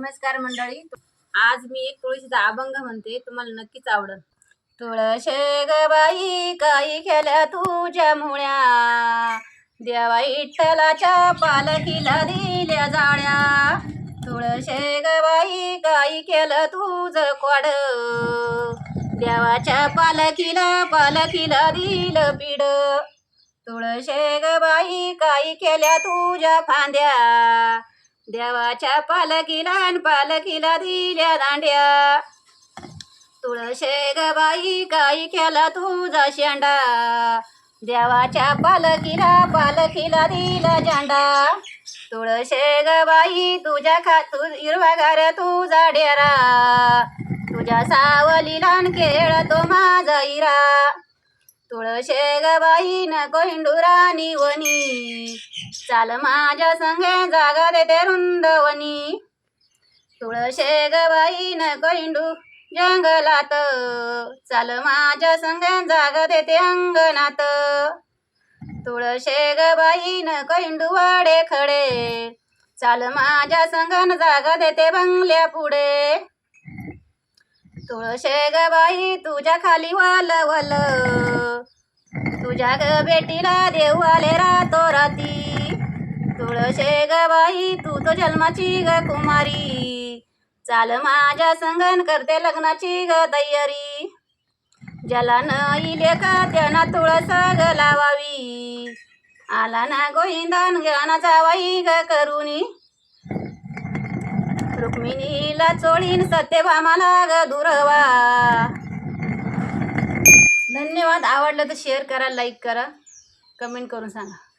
नमस्कार मंडळी. आज मी एक तुळशीचा अभंग म्हणते तुम्हाला नक्कीच आवडल. तुळशे ग बाई काही केल्या तुझ्या मुळ्या? देवा विठ्ठलाच्या पालखीला दिल्या जाळ्या. तुळशे ग बाई काही केलं तुझं कोड? देवाच्या पालखीला पालखीला दिलं पीड. तुळशे ग बाई काही केल्या तुझ्या फांद्या? देवाच्या पालखीला पालखीला दिल्या दांड्या. तुळशे गबाई काही केला तुझा शेंडा. देवाच्या पालखीला पालखीला दिला झेंडा तुळशे गबाई तुझ्या खा तू हिरवागार तुझा डेरा. तुझ्या सावलीला न खेळतो माझा इरा. तुळशे गबाई बाई नको वनी. चाल माझ्या संगे जागा देते रुंदवनी तुळशे गबाई बाई नको हिंडू जंगलात. चाल माझ्या संगे जागा देते अंगणात. तुळशे गबाई बाई नको हिंडू वाडे खडे चाल माझ्या संगन जागा देते बंगल्या पुढे. तुळशे ग बाई तुझ्या खाली वालवल. तुझ्या ग बेटीला देऊ आले रातो राती तुळशे ग बाई तू तो जन्माची ग कुमारी. चाल माझ्या संगन करते लग्नाची ग तयारी. ज्याला न इले का त्यांना तुळस ग लावावी. आला ना गोविंदान गाना जावाई ग करुणी. रुक्मिणीला चोळीन सत्यभामाला ग दुरवा. धन्यवाद. आवडलं तर शेअर करा लाईक करा. कमेंट करून सांगा.